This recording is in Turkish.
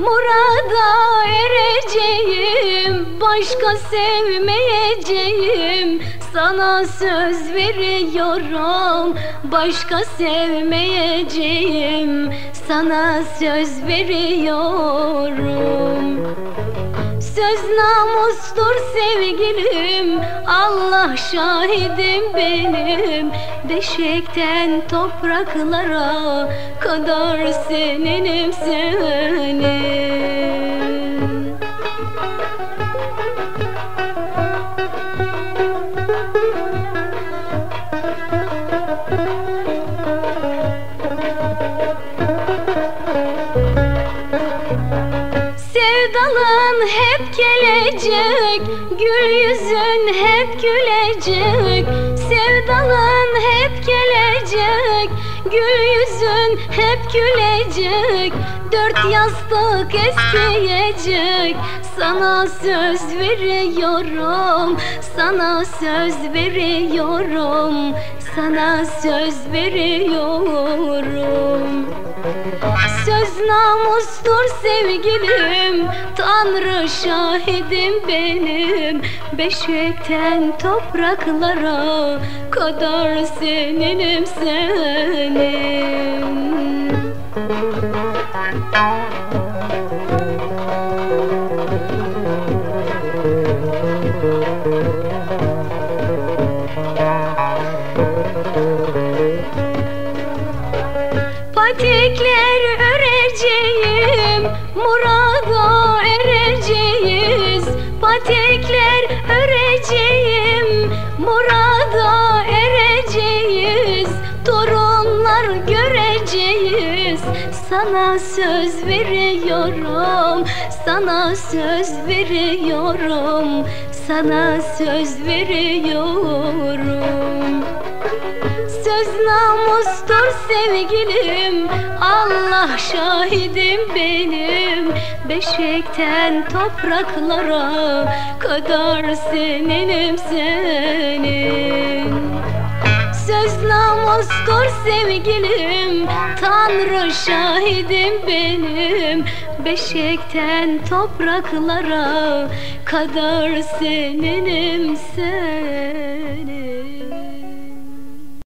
Murada ereceğim Başka sevmeyeceğim, sana söz veriyorum Başka sevmeyeceğim, sana söz veriyorum. Söz namustur sevgilim Allah şahidim benim. Deşekten topraklara kadar seninim senin Sevdalın hep gelecek Gül yüzün hep gülecek Sevdalın hep gelecek Gül yüzün hep gülecek Dört yastık eskiyecek Sana söz veriyorum Sana söz veriyorum Sana söz veriyorum. Söz namustur sevgilim Tanrı şahidim benim. Beşikten topraklara kadar seninim senin Sana söz veriyorum Sana söz veriyorum Sana söz veriyorum. Söz namustur sevgilim Allah şahidim benim. Beşikten topraklara kadar seninim senin namustur sevgilim Tanrı şahidim benim. Beşikten topraklara kadar seninim senin